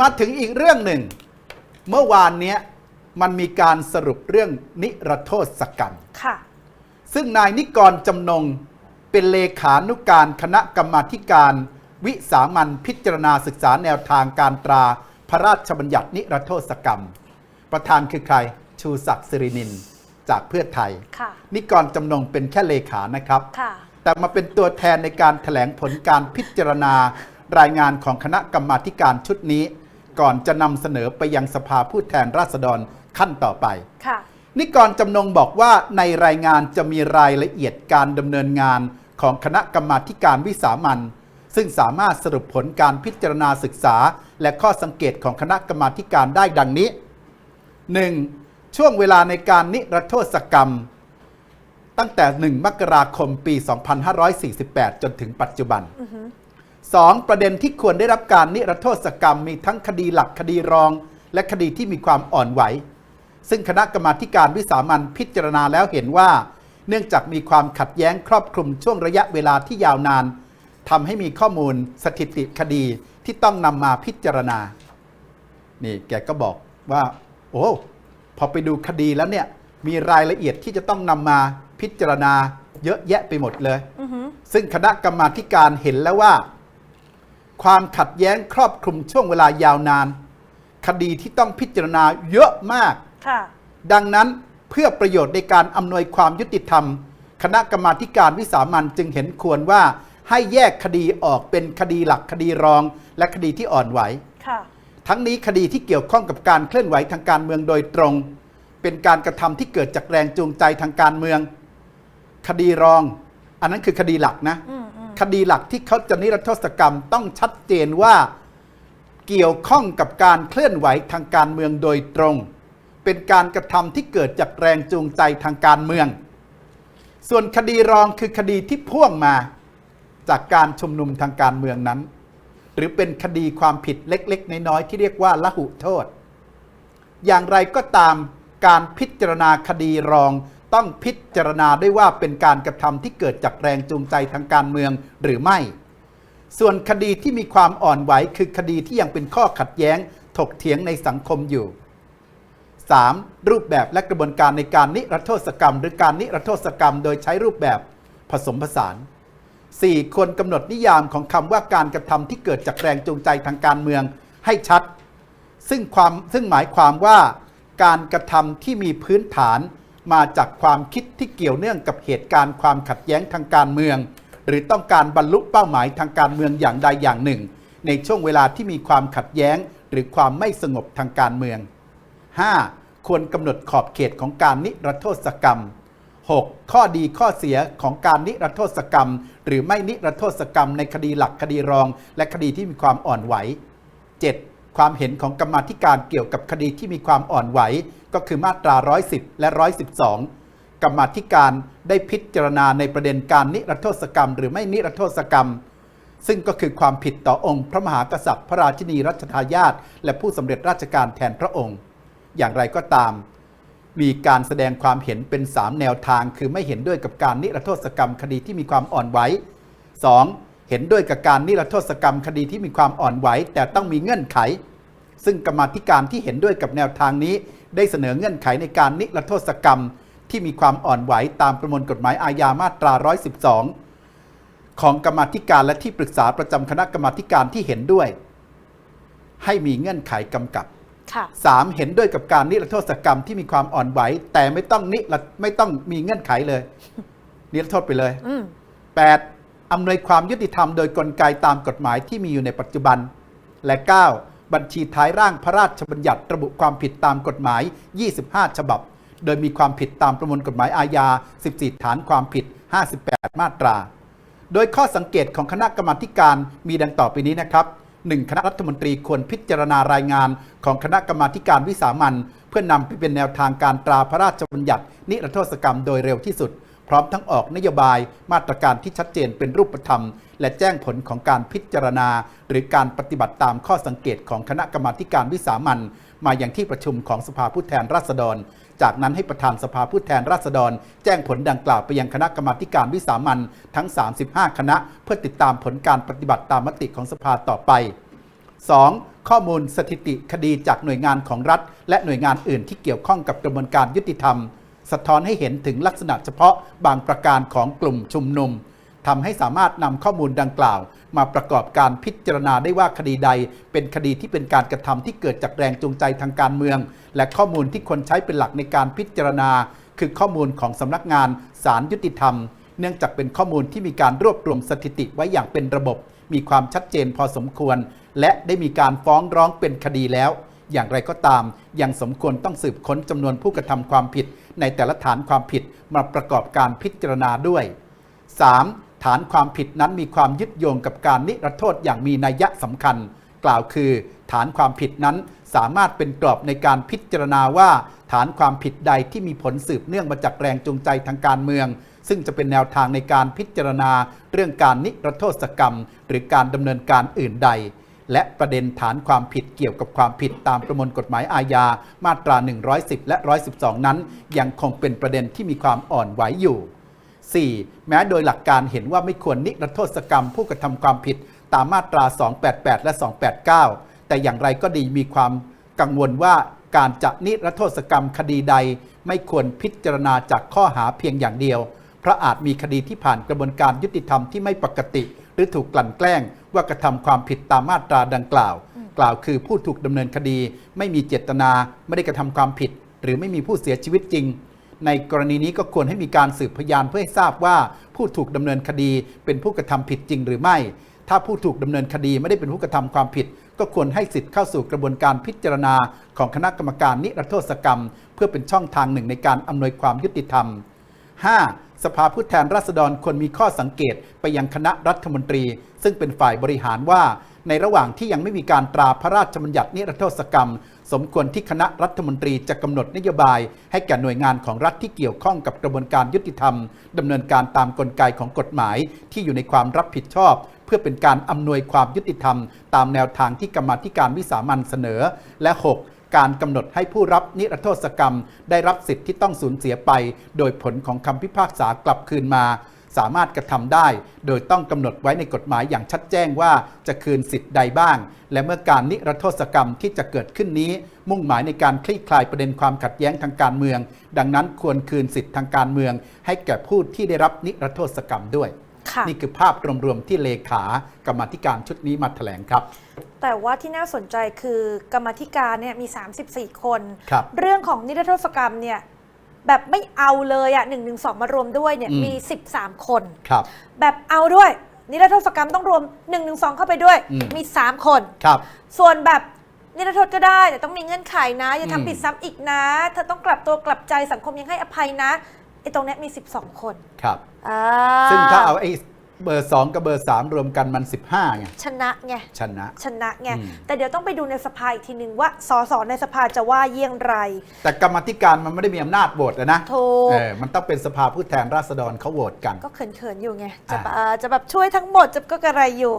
มาถึงอีกเรื่องหนึ่ง เมื่อวานเนี้ยมันมีการสรุปเรื่องนิรโทษกรรม ค่ะ ซึ่งนายนิกรจำนงเป็นเลขานุการคณะกรรมาธิการ วิสามันพิจารณาศึกษาแนวทางการตราพระราชบัญญัตินิรโทษกรรม ประธานคือใครชูศักดิ์สิรินินจากเพื่อไทย ค่ะ นิกรจำนงเป็นแค่เลขานะครับ ค่ะ แต่มาเป็นตัวแทนในการถแถลงผลการพิจารณารายงานของคณะกรรมาธิการชุดนี้ ก่อนจะนำเสนอไปยังสภาผู้แทนราษฎรขั้นต่อไป ค่ะ นิกรจำนงบอกว่าในรายงานจะมีรายละเอียดการดำเนินงานของคณะกรรมาธิการวิสามันซึ่งสามารถสรุปผลการพิจารณาศึกษา และข้อสังเกตของคณะกรรมาธิการได้ดังนี้ 1. ช่วงเวลาในการนิรโทษกรรม ตั้งแต่ 1 มกราคมปี 2548 จนถึงปัจจุบัน 2. ประเด็นที่ควรได้รับการนิรโทษกรรมมีทั้งคดีหลักคดีรอง และคดีที่มีความอ่อนไหว ซึ่งคณะกรรมาธิการวิสามันพิจารณาแล้วเห็นว่า เนื่องจากมีความขัดแย้งครอบคลุมช่วงระยะเวลาที่ยาวนานทำให้มีข้อมูลสถิติคดีที่ต้องนำมาพิจารณา นี่แกก็บอกว่า โอ้พอไปดูคดีแล้วเนี่ยมีรายละเอียดที่จะต้องนำมาพิจารณาเยอะแยะไปหมดเลยอือหือซึ่งคณะกรรมาธิการเห็นแล้วว่า ความขัดแย้งครอบคลุมช่วงเวลายาวนาน คดีที่ต้องพิจารณาเยอะมาก ค่ะ ดังนั้นเพื่อประโยชน์ในการอำนวยความยุติธรรม คณะกรรมาธิการวิสามันจึงเห็นควรว่าให้แยกคดีออกเป็นคดีหลักคดีรอง และคดีที่อ่อนไหว ค่ะ ทั้งนี้คดีที่เกี่ยวข้องกับการเคลื่อนไหวทางการเมืองโดยตรง เป็นการกระทำที่เกิดจากแรงจูงใจทางการเมือง คดีรอง อันนั้นคือคดีหลักนะ อืมอืม คดีหลักที่เขาจะนิรโทษกรรมต้องชัดเจนว่าเกี่ยวข้องกับการเคลื่อนไหวทางการเมืองโดยตรง เป็นการกระทำที่เกิดจากแรงจูงใจทางการเมือง ส่วนคดีรองคือคดีที่พ่วงมาจากการชุมนุมทางการเมืองนั้น หรือเป็นคดีความผิดเล็กๆ น้อยๆที่เรียกว่าละหุโทษ อย่างไรก็ตามการพิจารณาคดีรอง ต้องพิจารณาด้วยว่าเป็นการกระทำที่เกิดจากแรงจูงใจทางการเมืองหรือไม่ ส่วนคดีที่มีความอ่อนไหวคือคดีที่ยังเป็นข้อขัดแย้ง ถกเถียงในสังคมอยู่ 3. รูปแบบและกระบวนการในการนิรโทษกรรม หรือการนิรโทษกรรม โดยใช้รูปแบบผสมผสาน 4. ควรกำหนดนิยามของคำว่าการกระทำที่เกิดจากแรงจูงใจทางการเมืองให้ชัด ซึ่งความซึ่งหมายความว่า การกระทำที่มีพื้นฐาน มาจากความคิดที่เกี่ยวเนื่องกับเหตุการณ์ความขัดแย้งทางการเมือง หรือต้องการบรรลุเป้าหมายทางการเมืองอย่างใดอย่างหนึ่ง ในช่วงเวลาที่มีความขัดแย้ง หรือความไม่สงบทางการเมือง 5. ควรกำหนดขอบเขตของการนิรโทษกรรม 6. ข้อดีข้อเสียของการนิรโทษกรรม หรือไม่นิรโทษกรรมในคดีหลักคดีรอง และคดีที่มีความอ่อนไหว 7. ความเห็นของกรรมาธิการเกี่ยวกับคดีที่มีความอ่อนไหว ก็คือมาตรา 110 และ 112 กรรมาธิการได้พิจารณาในประเด็นการนิรโทษกรรม หรือไม่นิรโทษกรรม ซึ่งก็คือความผิดต่อองค์พระมหากษัตริย์ พระราชินีรัชทายาทและผู้สำเร็จราชการแทนพระองค์ อย่างไรก็ตาม มีการแสดงความเห็นเป็น 3 แนวทาง คือไม่เห็นด้วยกับการนิรโทษกรรม คดีที่มีความอ่อนไหว 2. เห็นด้วยกับการนิรโทษกรรมคดีที่มีความอ่อนไหว แต่ต้องมีเงื่อนไข ซึ่งกรรมาธิการที่เห็นด้วยกับแนวทางนี้ ได้เสนอเงื่อนไขในการนิรโทษกรรม ที่มีความอ่อนไหวตามประมวลกฎหมายอาญามาตรา 112 ของกรรมาธิการและที่ปรึกษาประจำคณะกรรมาธิการที่เห็นด้วย ให้มีเงื่อนไขกำกับค่ะ 3. เห็นด้วยกับการนิรโทษกรรมที่มีความอ่อนไหว แต่ไม่ต้องนิรไม่ต้องมีเงื่อนไขเลย นิรโทษไปเลยอืม 8. อำนวยความยุติธรรมโดยกลไกตามกฎหมายที่มีอยู่ในปัจจุบัน และ 9. บัญชีท้ายร่างพระราชบัญญัติระบุความผิดตามกฎหมาย 25 ฉบับ โดยมีความผิดตามประมวลกฎหมายอาญา 14 ฐานความผิด 58 มาตรา โดยข้อสังเกตของคณะกรรมาการมีดังต่อไปนี้นะครับ 1. คณะรัฐมนตรีควรพิจารณารายงานของคณะกรรมาการวิสามันเพื่อนำไปเป็นแนวทางการตราพระราชบัญญัติ นิรโทษกรรมโดยเร็วที่สุด พร้อมทั้งออกนโยบายมาตรการที่ชัดเจนเป็นรูปธรรม และแจ้งผลของการพิจารณา หรือการปฏิบัติตามข้อสังเกตของคณะกรรมาการวิสามันมาอย่างที่ประชุมของสภาผู้แทนราษฎร จากนั้นให้ประธานสภาผู้แทนราษฎร แจ้งผลดังกล่าวไปยังคณะกรรมาการวิสามันทั้ง 35 คณะ เพื่อติดตามผลการปฏิบัติตามมติของสภาต่อไป 2. ข้อมูลสถิติคดีจากหน่วยงานของรัฐ และหน่วยงานอื่นที่เกี่ยวข้องกับกระบวนการยุติธรรม สะท้อนให้เห็นถึงลักษณะเฉพาะบางประการของกลุ่มชุมนุมทำให้สามารถนำข้อมูลดังกล่าว มาประกอบการพิจารณาได้ว่าคดีใด เป็นคดีที่เป็นการกระทำที่เกิดจากแรงจูงใจทางการเมือง และข้อมูลที่คนใช้เป็นหลักในการพิจารณา คือข้อมูลของสำนักงานศาลยุติธรรม เนื่องจากเป็นข้อมูลที่มีการรวบรวมสถิติไว้อย่างเป็นระบบ มีความชัดเจนพอสมควร และได้มีการฟ้องร้องเป็นคดีแล้ว อย่างไรก็ตาม ยังสมควรต้องสืบค้นจำนวนผู้กระทำความผิด ในแต่ละฐานความผิดมาประกอบการพิจารณาด้วย 3. ฐานความผิดนั้นมีความยึดโยงกับการนิรโทษอย่างมีนัยสำคัญ กล่าวคือ ฐานความผิดนั้นสามารถเป็นกรอบในการพิจารณาว่า ฐานความผิดใดที่มีผลสืบเนื่องมาจากแรงจูงใจทางการเมือง ซึ่งจะเป็นแนวทางในการพิจารณา เรื่องการนิรโทษกรรม หรือการดำเนินการอื่นใด และประเด็นฐานความผิดเกี่ยวกับความผิดตามประมวลกฎหมายอาญามาตรา 110 และ 112 นั้น ยังคงเป็นประเด็นที่มีความอ่อนไหวอยู่ 4. แม้โดยหลักการเห็นว่าไม่ควรนิรโทษกรรมผู้กระทำความผิดตามมาตรา 288 และ 289 แต่อย่างไรก็ดีมีความกังวลว่าการจะนิรโทษกรรมคดีใด ไม่ควรพิจารณาจากข้อหาเพียงอย่างเดียว เพราะอาจมีคดีที่ผ่านกระบวนการยุติธรรมที่ไม่ปกติ หรือถูกกลั่นแกล้งว่ากระทำความผิดตามมาตราดังกล่าว กล่าวคือผู้ถูกดำเนินคดี ไม่มีเจตนา ไม่ได้กระทำความผิด หรือไม่มีผู้เสียชีวิตจริง ในกรณีนี้ก็ควรให้มีการสืบพยานเพื่อให้ทราบว่าผู้ถูกดำเนินคดีเป็นผู้กระทำผิดจริงหรือไม่ ถ้าผู้ถูกดำเนินคดีไม่ได้เป็นผู้กระทำความผิด ก็ควรให้สิทธิ์เข้าสู่กระบวนการพิจารณา ของคณะกรรมการนิรโทษกรรม เพื่อเป็นช่องทางหนึ่งในการอำนวยความยุติธรรม 5. สภาผู้แทนราษฎรควรมีข้อสังเกตไปยังคณะรัฐมนตรี ซึ่งเป็นฝ่ายบริหารว่า ในระหว่างที่ยังไม่มีการตราพระราชบัญญัตินิรโทษกรรม สมควรที่คณะรัฐมนตรีจะกำหนดนโยบาย ให้แก่หน่วยงานของรัฐที่เกี่ยวข้องกับกระบวนการยุติธรรมดำเนินการตามกลไกของกฎหมาย ที่อยู่ในความรับผิดชอบเพื่อเป็นการอำนวยความยุติธรรม ตามแนวทางที่กรรมธิการวิสามันเสนอ และ 6. การกำหนดให้ผู้รับนิรโทษกรรม ได้รับสิทธิ์ที่ต้องสูญเสียไป โดยผลของคำพิพากษากลับคืนมา สามารถกระทำได้ โดยต้องกำหนดไว้ในกฎหมายอย่างชัดแจ้งว่าจะคืนสิทธิ์ใดบ้าง และเมื่อการนิรโทษกรรมที่จะเกิดขึ้นนี้ มุ่งหมายในการคลี่คลายประเด็นความขัดแย้งทางการเมือง ดังนั้นควรคืนสิทธิ์ทางการเมือง ให้แก่ผู้ที่ได้รับนิรโทษกรรมด้วยค่ะนี่คือภาพรวมๆที่เลขากรรมาธิการชุดนี้มาแถลงครับ แต่ว่าที่น่าสนใจคือกรรมาธิการเนี่ยมี 34 คน ครับ เรื่องของนิรโทษกรรมเนี่ยแบบไม่เอาเลยอะหนึ่งหนึ่งสองมารวมด้วยเนี่ยอืม มี 13 คน ครับ แบบเอาด้วย นิรโทษกรรมต้องรวม1นึเข้าไปด้วยอืมมี3คน ครับ ส่วนแบบนิรโทษก็ได้ แต่ต้องมีเงื่อนไขนะอย่าอืม ทำผิดซ้ำอีกนะเธอต้องกลับตัวกลับใจสังคมยังให้อภัยนะไอ้ตรงเนี้ยมี 12 คนครับ อ่าซึ่งถ้าเอาไอ้ เบอร์ 2 กับเบอร์ 3 รวมกันมัน 15ไงชนะไงชนะ ชนะไงอืม แต่เดี๋ยวต้องไปดูในสภาอีกทีหนึ่งว่าสสในสภาจะว่าเยี่ยงไร แต่กรรมาธิการมันไม่ได้มีอำนาจโหวตอะนะถูก เออมันต้องเป็นสภาผู้แทนราษฎรเขาโหวตกัน ก็เขินๆอยู่ไงจะอ่าเอ่อจะแบบช่วยทั้งหมดจะก็กระไรอยู่